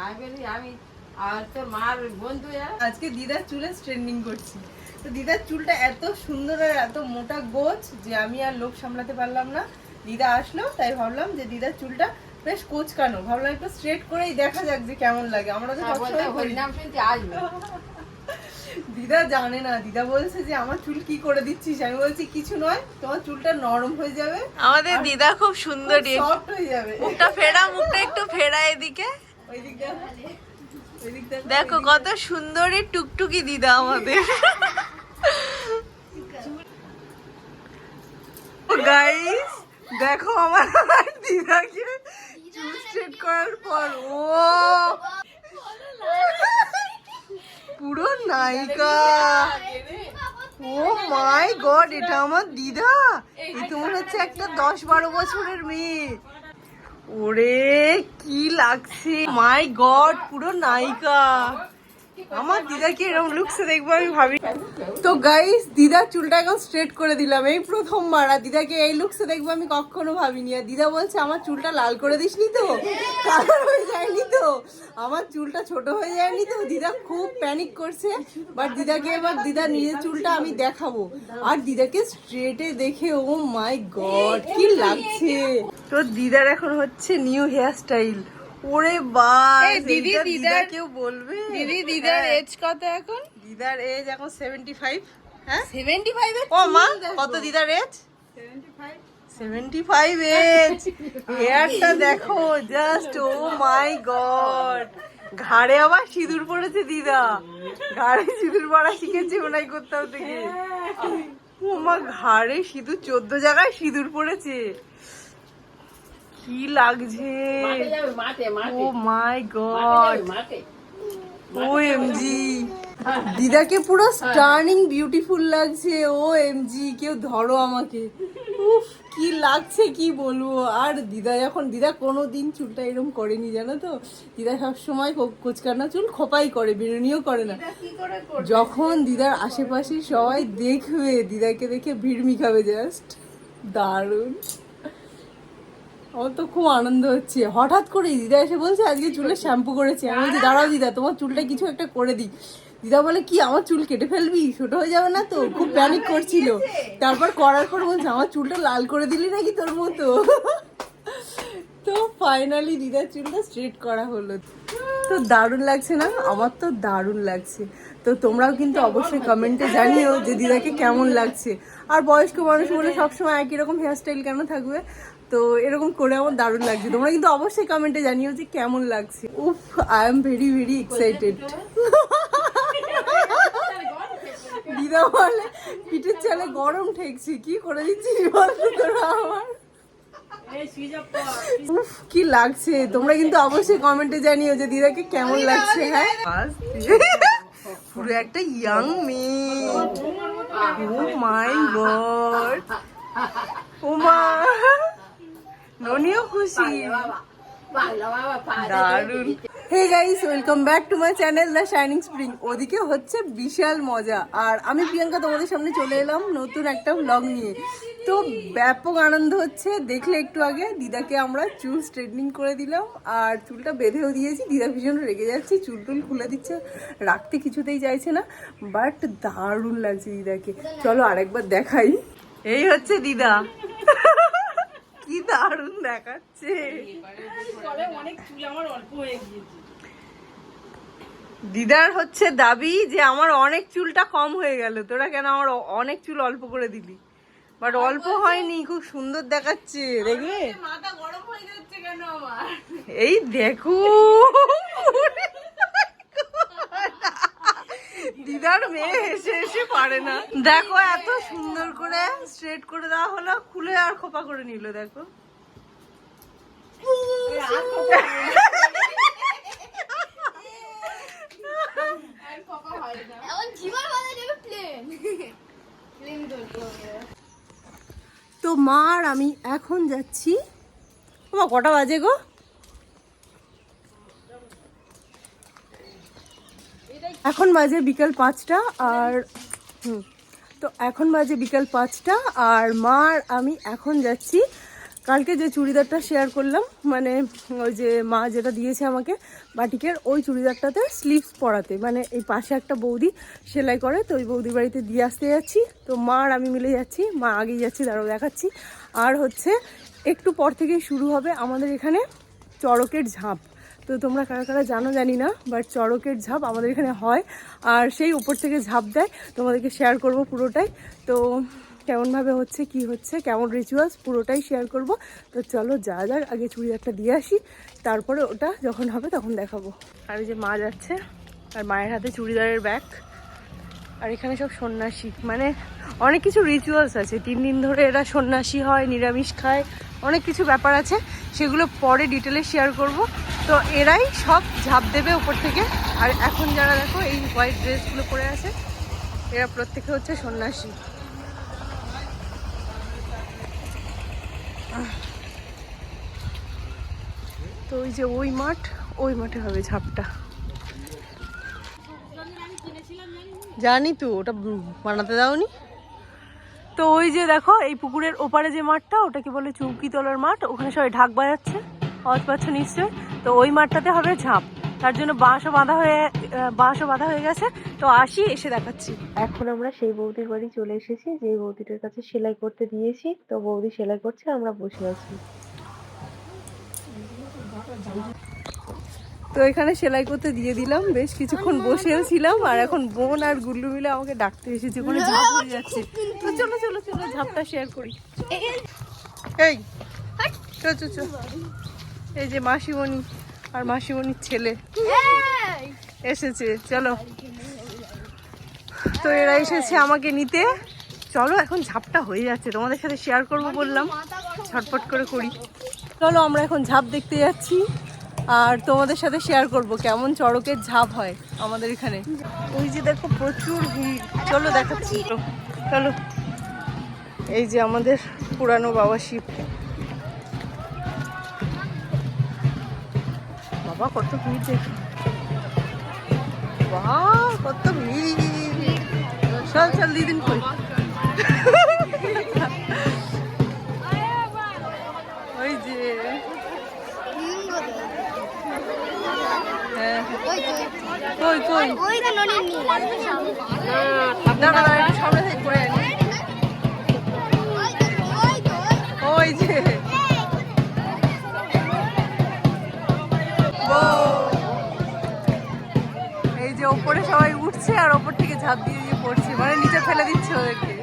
আমি বলি আমি আর তোর মার বন্ধু আজকে দিদার চুলে স্ট্রেন্ডিং করছি। তো দিদার চুলটা এত সুন্দর আর এত মোটা গোছ যে আমি আর লোক সামলাতে পারলাম না। দিদা আসলো তাই ভাবলাম যে দিদার চুলটা বেশ কোচকানো। ভাবলাম একটু স্ট্রেট করেই দেখা যাক যে কেমন লাগে। আমরা তো দিদা জানে না। দিদা বলছে যে আমার চুল কি করে দিচ্ছিস? আমি বলছি কিছু নয় তোমার চুলটা নরম হয়ে যাবে আমাদের দিদা খুব সুন্দরী সফট হয়ে যাবে। মুখটা ফেরা মুখটা একটু ফেরা এদিকে। দেখো কত সুন্দরী টুকটুকি দিদা আমাদের। গাইস দেখো আমার দিদাকে চুল স্ট্রেট করার পর ও! পুরো নায়িকা। ও মাই গড এটা আমার দিদা। এই তো মনে হচ্ছে একটা দশ বারো বছরের মেয়ে। ওরে কি লাগছে? মাই গড পুরো নায়িকা। আমার দিদাকে এরকম লুকসে দেখব আমি ভাবি। তো গাইস দিদার চুলটা এখন স্ট্রেট করে দিলাম, এই প্রথমবার। আর দিদাকে এই লুকসে দেখব আমি কখনো ভাবিনি। আর দিদা বলছে, আমার চুলটা লাল করে দিসনি তো? কালার হয়ে যায়নি তো। আমার চুলটা ছোট হয়ে যায়নি তো। দিদা খুব প্যানিক করছে। বাট দিদাকে এবার দিদা নিজের চুলটা আমি দেখাবো। আর দিদাকে স্ট্রেটে দেখে ও মাই গড কি লাগছে? তো দিদার এখন হচ্ছে নিউ হেয়ার স্টাইল ওরে বাস দিদি, দিদার- কেউ বলবে? দিদি দিদার হ্যাঁ। এজ কত এখন? দিদার এজ এখন সেভেন্টি ফাইভ হ্যাঁ? সেভেন্টি ফাইভ ও মা কত দিদার এজ সেভেন্টি ফাইভ এজ হেয়ারটা দেখো জাস্ট ও মাই গড ঘাড়ে আবার সিঁদুর পড়েছে দিদা। ঘাড়ে সিঁদুর পড়া শিখেছে ওনাই কোথাও থেকে। ও মা ঘাড়ে সিঁদুর চোদ্দ জায়গায় সিঁদুর পড়েছে। কি লাগছে? ও মাই গড। ও এমজি দিদাকে পুরো স্টার্নিং বিউটিফুল লাগছে। ও এমজি কেউ ধরো আমাকে। উফ কি লাগছে কি বলব? আর দিদা যখন দিদা কোনো দিন চুলটা এরকম করেনি জানো তো? দিদা সবসময় কোচকানা চুল খোপাই করে বিনুনিও করে না। যখন দিদার আশেপাশে সবাই দেখবে দিদাকে দেখে ভিড়মি খাবে জাস্ট দারুণ। আমার তো খুব আনন্দ হচ্ছে। হঠাৎ করে দিদা এসে বলছে, আজকে চুলে শ্যাম্পু করেছি। আমি বলছি, দাঁড়াও দিদা, তোমার চুলটা কিছু একটা করে দিই। দিদা বলে, কি, আমার চুল কেটে ফেলবি? ছোট হয়ে যাবে না তো? খুব প্যানিক করছিল। তারপর করার পর বলছে, আমার চুলটা লাল করে দিলি নাকি তোর মতো? তো ফাইনালি দিদার চুলটা স্ট্রেট করা হলো। তো দারুণ লাগছে না? আমার তো দারুণ লাগছে। তো তোমরাও কিন্তু অবশ্যই কমেন্টে জানিও যে দিদাকে কেমন লাগছে। আর বয়স্ক মানুষ বলে সবসময় একই রকম হেয়ারস্টাইল কেন থাকবে? তো এরকম করে আমার দারুণ লাগছে। তোমরা কিন্তু অবশ্যই কমেন্টে জানিও যে কেমন লাগছে। উফ I am very very excited দিদা বলে, পিঠের চালে গরম ঠেকছে, কি করে দিচ্ছিস বলতো তোরা আমার? কি লাগছে। তোমরা কিন্তু অবশ্যই কমেন্টে জানিও যে দিদাকে কেমন লাগছে হ্যাঁ? পুরো একটা ইয়াং মেয়ে। ও মাই গড ও মা ননিও খুশি। দারুণ hey guys welcome back to my channel the shining spring ওদিকে হচ্ছে বিশাল মজা। আর আমি প্রিয়াঙ্কা তোমাদের সামনে চলে এলাম নতুন একটা ব্লগ নিয়ে। তো ব্যাপক আনন্দ হচ্ছে। দেখলে একটু আগে দিদাকে আমরা চুল স্ট্রেটনিং করে দিলাম। আর চুলটা বেঁধেও দিয়েছি। দিদা ভীষণ রেগে যাচ্ছে। চুল টুল খুলে দিচ্ছে। রাখতে কিছুতেই চাইছে না। বাট দারুণ লাগছে দিদাকে। চলো আরেকবার দেখাই। এই হচ্ছে দিদা। দারুণ দেখাচ্ছে। দিদার হচ্ছে দাবি যে আমার অনেক চুলটা কম হয়ে গেল। তোরা কেন আমার অনেক চুল অল্প করে দিলি? বাট অল্প হয়নি খুব সুন্দর দেখাচ্ছে দেখবে মাথা গরম হয়ে যাচ্ছে কেন আমার? এই দেখো। দিদার মেয়ে হেসে হেসে পারে না। দেখো এত সুন্দর করে স্ট্রেট করে দেওয়া হলো খুলে আর খোপা করে নিল দেখো। তো মার, আমি এখন যাচ্ছি। মা কটা বাজে গো? এখন বাজে বিকাল পাঁচটা আর, হুম, তো এখন বাজে বিকাল পাঁচটা আর মার, আমি এখন যাচ্ছি কালকে যে চুড়িদারটা শেয়ার করলাম মানে ওই যে মা যেটা দিয়েছে আমাকে বাটিকের, ওই চুড়িদারটাতে স্লিভস পরাতে। মানে এই পাশে একটা বৌদি সেলাই করে, তো ওই বৌদির বাড়িতে দিয়ে আসতে যাচ্ছি। তো মা আর আমি মিলে যাচ্ছি, মা আগেই যাচ্ছি, দাঁড়াও দেখাচ্ছি। আর হচ্ছে একটু পর থেকেই শুরু হবে আমাদের এখানে চড়কের ঝাঁপ। তো তোমরা কারা কারা জানো জানি না বাট চড়কের ঝাঁপ আমাদের এখানে হয়। আর সেই উপর থেকে ঝাঁপ দেয়। তোমাদেরকে শেয়ার করব পুরোটাই। তো কেমনভাবে হচ্ছে, কি হচ্ছে, কেমন রিচুয়ালস পুরোটাই শেয়ার করব। তো চলো, যা যাক আগে চুড়িদারটা দিয়ে আসি। তারপরে ওটা যখন হবে তখন দেখাবো। আর যে মা যাচ্ছে, আর মায়ের হাতে চুড়িদারের ব্যাগ আর এখানে সব সন্ন্যাসী। মানে অনেক কিছু রিচুয়ালস আছে। তিন দিন ধরে এরা সন্ন্যাসী হয়, নিরামিষ খায়। অনেক কিছু ব্যাপার আছে। সেগুলো পরে ডিটেলে শেয়ার করব। তো এরাই সব ঝাঁপ দেবে উপর থেকে। আর এখন যারা দেখো, এই হোয়াইট ড্রেসগুলো পরে আছে, এরা প্রত্যেকে হচ্ছে সন্ন্যাসী। তো ওই যে ওই মাঠ, ওই মাঠে হবে ঝাপটা। জানি তো, ওটা বানাতে দাওনি। তো ওই যে দেখো, এই পুকুরের ওপারে যে মাঠটা, ওটাকে বলে চৌকি তলার মাঠ, ওখানে সবাই ঢাক বাজাচ্ছে, আওয়াজ পাচ্ছ নিশ্চয় তো ওই মাঠটাতে হবে ঝাঁপ। তার জন্য বাঁশও বাঁধা হয়ে বাঁশও বাঁধা হয়ে গেছে। তো আসি এসে দেখাচ্ছি। এখন আমরা সেই বৌদির বাড়ি চলে এসেছি যে বৌদিটার কাছে সেলাই করতে দিয়েছি। তো বৌদি সেলাই করছে আমরা বসে আছি। তো এখানে সেলাই করতে দিয়ে দিলাম বেশ কিছুক্ষণ বসেও ছিলাম আর এখন বোন আর গুল্লু মিলে আমাকে ডাকতে এসেছে ওখানে ঝাঁপ হয়ে যাচ্ছে। তো চলো চলো চলো ঝাপটা শেয়ার করি। এই চল চল চল এই যে মাসিমণি। আর মাসিমণির ছেলে। এসেছে চলো। তো এরা এসেছে আমাকে নিতে। চলো এখন ঝাপটা হয়ে যাচ্ছে। তোমাদের সাথে শেয়ার করব বললাম। ঝটপট করে করি। চলো আমরা এখন ঝাপ দেখতে যাচ্ছি। আর তোমাদের সাথে শেয়ার করব কেমন চড়কের ঝাপ হয় আমাদের এখানে। ওই যে দেখো প্রচুর ভিড়। চলো দেখাচ্ছি। চলো। এই যে আমাদের পুরানো বাবা শিব। বাবা কত ভিড় দেখি। বাহ কত ভিড়। চল চল দিদিন করি। ওই যে। হ্যাঁ। কই কই? ওই তো ননির নীল না একটু সামনে থেকে করে আনি উঠছে আর ওপর থেকে ঝাঁপ দিয়ে দিয়ে পড়ছে। মানে নিচে ফেলে দিচ্ছে ওদেরকে।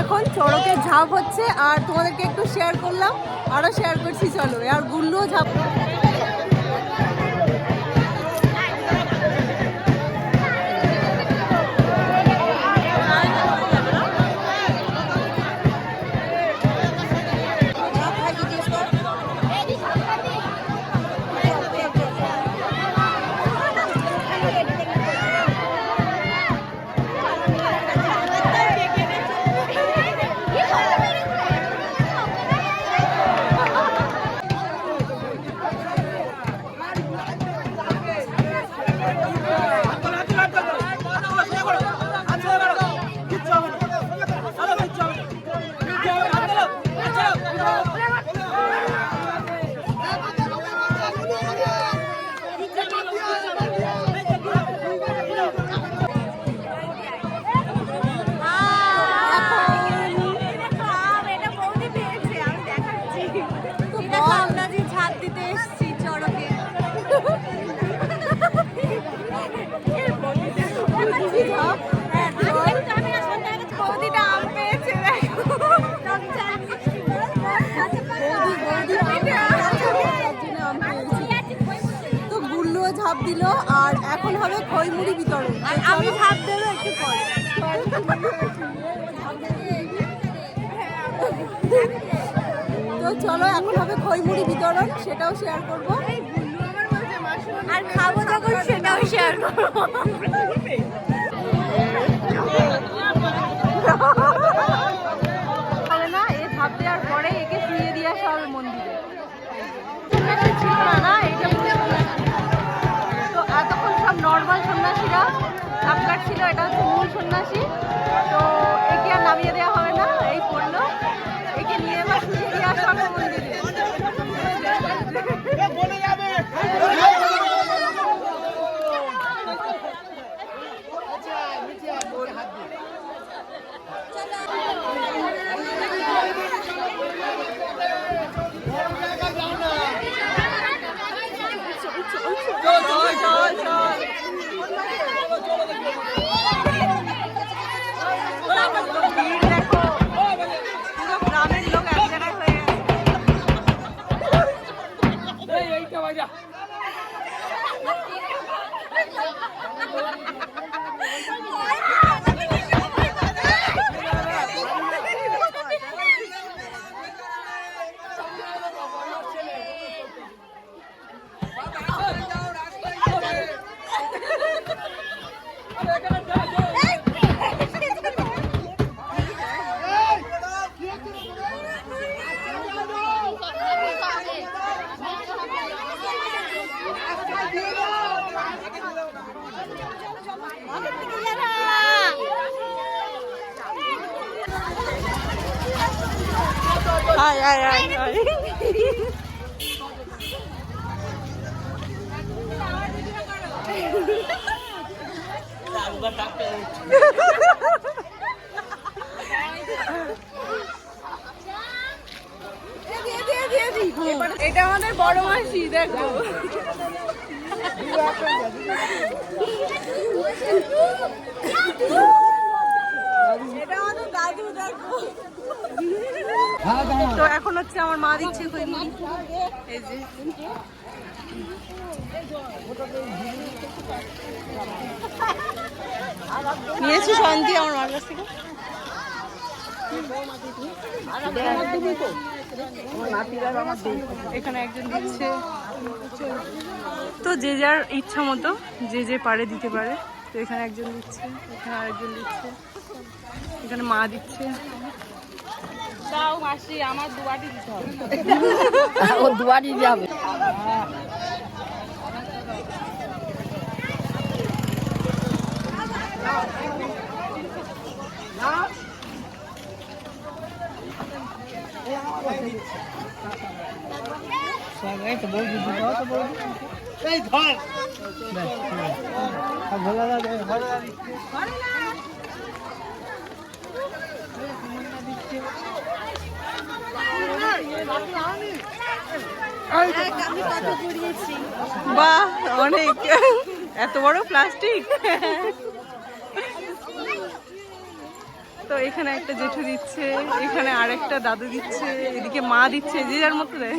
এখানে চড়কের ঝাঁপ হচ্ছে, আর তোমাদেরকে একটু শেয়ার করলাম। আরও শেয়ার করছি, চলো। আর গুল্লুও ঝাঁপ চলো এখন হবে খইমুড়ি বিতরণ সেটাও শেয়ার করব। আর খাব যখন সেটাও শেয়ার করব। Yeah. এটা আমাদের বড় মাসি, দেখো। তো এখন হচ্ছে আমার মা দিচ্ছে এই যে। নিয়েছি শান্তি আমার মার কাছ থেকে। এখানে একজন দিচ্ছে। তো যে যার ইচ্ছা মতো যে যে পারে দিতে পারে। তো এখানে একজন দিচ্ছে এখানে আরেকজন দিচ্ছে। এখানে মা দিচ্ছে। দাও মাসি আমার দুবাটি দিতে হবে। ও দুয়ারি যাবে। বাহ, অনেক। এত বড় প্লাস্টিক। তো এখানে একটা জেঠু দিচ্ছে, এখানে আরেকটা দাদু দিচ্ছে, এদিকে মা দিচ্ছে, যে যার মতো দেয়।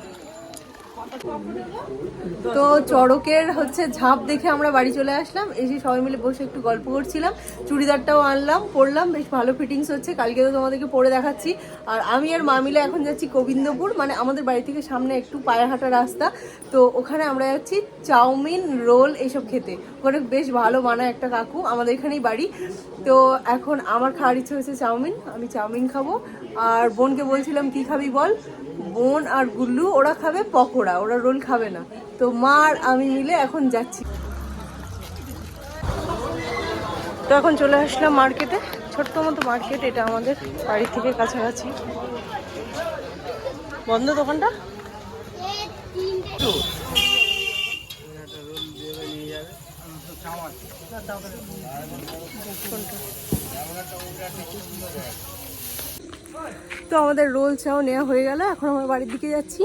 তো চড়কের হচ্ছে ঝাঁপ দেখে আমরা বাড়ি চলে আসলাম। এসে সবাই মিলে বসে একটু গল্প করছিলাম। চুড়িদারটাও আনলাম, পরলাম, বেশ ভালো ফিটিংস হচ্ছে। কালকে তো তোমাদেরকে পরে দেখাচ্ছি। আর আমি আর মা মিলে এখন যাচ্ছি গোবিন্দপুর মানে আমাদের বাড়ি থেকে সামনে একটু পায়ে হাঁটা রাস্তা। তো ওখানে আমরা যাচ্ছি চাউমিন, রোল এইসব খেতে। ওখানে বেশ ভালো বানায় একটা কাকু, আমাদের এখানেই বাড়ি। তো এখন আমার খাওয়ার ইচ্ছে হয়েছে চাউমিন, আমি চাউমিন খাব। আর বোনকে বলছিলাম, কি খাবি বল? বোন আর গুল্লু, ওরা খাবে পকোড়া। ওরা রোল খাবে না। তো মা আর আমি মিলে এখন যাচ্ছি। তো এখন চলে আসলাম মার্কেটে। ছোট্ট মতো মার্কেট, এটা আমাদের বাড়ি থেকে কাছাকাছি। বন্ধ দোকানটা? তো আমাদের রোল চাও নেওয়া হয়ে গেল, এখন আমরা বাড়ির দিকে যাচ্ছি।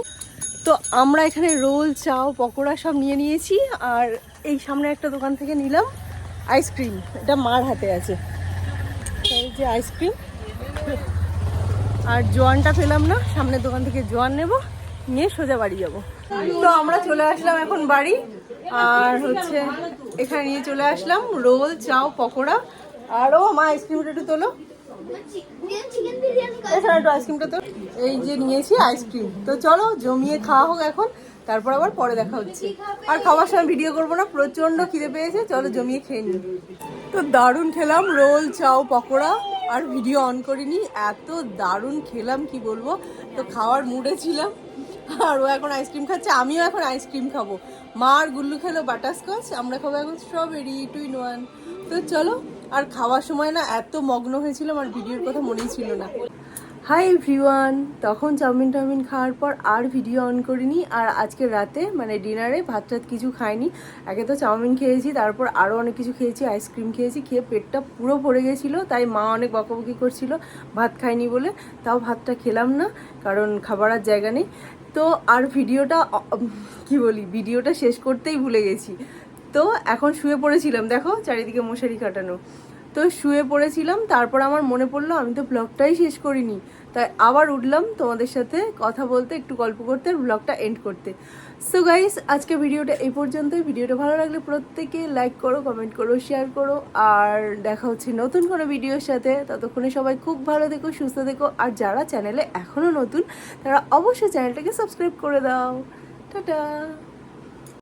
তো আমরা এখানে রোল, চাও, পকোড়া সব নিয়ে নিয়েছি, আর এই সামনে একটা দোকান থেকে নিলাম আইসক্রিম এটা মার হাতে আছে। এই যে আইসক্রিম আর জোয়ানটা পেলাম না, সামনের দোকান থেকে জোয়ান নেব, নিয়ে সোজা বাড়ি যাব। তো আমরা চলে আসলাম এখন বাড়ি, আর হচ্ছে এখানে নিয়ে চলে আসলাম রোল, চাও, পকোড়া আরও মা আইসক্রিমটা একটু তোলো। এছাড়া আইসক্রিমটা তো এই যে নিয়েছি আইসক্রিম তো চলো, জমিয়ে খাওয়া হোক এখন, তারপর আবার পরে দেখা হচ্ছে। আর খাওয়ার সময় ভিডিও করব না প্রচণ্ড খিদে পেয়েছে, চলো জমিয়ে খেয়ে নিই। তো দারুণ খেলাম, রোল, চাও, পকোড়া, আর ভিডিও অন করিনি, এত দারুণ খেলাম, কি বলব? তো খাওয়ার মুডে ছিলাম, আর ও এখন আইসক্রিম খাচ্ছে, আমিও এখন আইসক্রিম খাব। মা আর গুল্লু খেলো বাটারস্কচ, আমরা খাব এখন স্ট্রবেরি টু ইন ওয়ান তো চলো আর খাওয়ার সময় না এত মগ্ন হয়েছিলাম আর ভিডিওর কথা মনেই ছিল না। হাই এভরিওয়ান তখন চাউমিন টাউমিন খাওয়ার পর আর ভিডিও অন করিনি, আর আজকে রাতে মানে ডিনারে ভাত টাত কিছু খাইনি। আগে তো চাউমিন খেয়েছি, তারপর আরও অনেক কিছু খেয়েছি, আইসক্রিম খেয়েছি, খেয়ে পেটটা পুরো ভরে গেছিল, তাই মা অনেক বকাবকি করছিল, ভাত খাইনি বলে। তাও ভাতটা খেলাম না, কারণ খাবার আর জায়গা নেই। তো আর ভিডিওটা, কি বলি, ভিডিওটা শেষ করতেই ভুলে গেছি। তো এখন শুয়ে পড়েছিলাম, দেখো চারিদিকে মশারি কাটানো। তো শুয়ে পড়েছিলাম, তারপর আমার মনে পড়ল, আমি তো ব্লগটাই শেষ করিনি। তাই আবার উঠলাম তোমাদের সাথে কথা বলতে, একটু গল্প করতে আর ব্লগটা এন্ড করতে। সো গাইস আজকে ভিডিওটা এই পর্যন্তই। ভিডিওটা ভালো লাগলে প্রত্যেকে লাইক করো কমেন্ট করো শেয়ার করো, আর দেখা হচ্ছে নতুন কোনো ভিডিওর সাথে। ততক্ষণে সবাই খুব ভালো থেকো, সুস্থ থেকো, আর যারা চ্যানেলে এখনও নতুন, তারা অবশ্যই চ্যানেলটাকে সাবস্ক্রাইব করে দাও। টাটা!